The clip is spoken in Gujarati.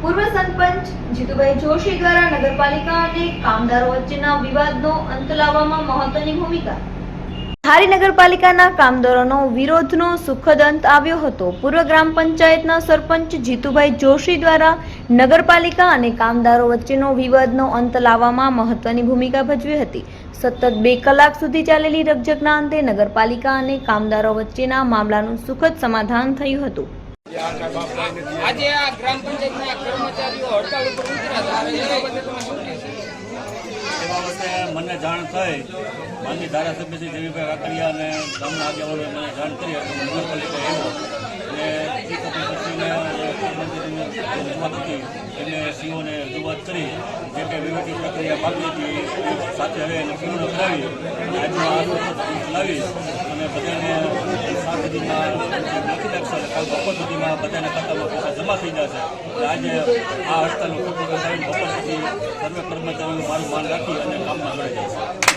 પૂર્વ સરપંચ જીતુભાઈ જોશી દ્વારા નગરપાલિકા અને કામદારો વચ્ચેના વિવાદનો અંત લાવવામાં મહત્વની ભૂમિકા. ધારી નગરપાલિકાના કામદારોનો વિરોધનો સુખદ અંત આવ્યો હતો. પૂર્વ ગ્રામ પંચાયતના સરપંચ જીતુભાઈ જોશી દ્વારા નગરપાલિકા અને કામદારો વચ્ચેનો વિવાદનો અંત લાવવામાં મહત્વની ભૂમિકા ભજવી હતી. સતત બે કલાક સુધી ચાલેલી રકઝકના અંતે નગરપાલિકા અને કામદારો વચ્ચેના મામલાનું સુખદ સમાધાન થયું હતું. આજે આ ગ્રામ પંચાયતના કર્મચારીઓ હડતાલ ઉપર ઉતર્યા હતા. મને જાણ થઈ. માનની ધારાસભ્ય શ્રી દેવીભાઈ કાકડિયા અને ગામના આગેવાનોએ મને જાણ કરી એટલે હું નગરપાલિકા આવ્યો. અને હતી એમને સીઓને રજૂઆત કરી. જે કંઈ વહીવટી પ્રક્રિયા બાકી હતી સાથે હવે પૂર્ણ કરાવી આજનો ચલાવી અને સુધીમાં બપોર સુધીમાં બધાના ખાતામાં પૈસા જમા થઈ જશે આજે આ હડતાલનો બપોર સુધી સર્વે કર્મચારીઓ મારું માન રાખી અને કામમાં જોડાઈ જાય છે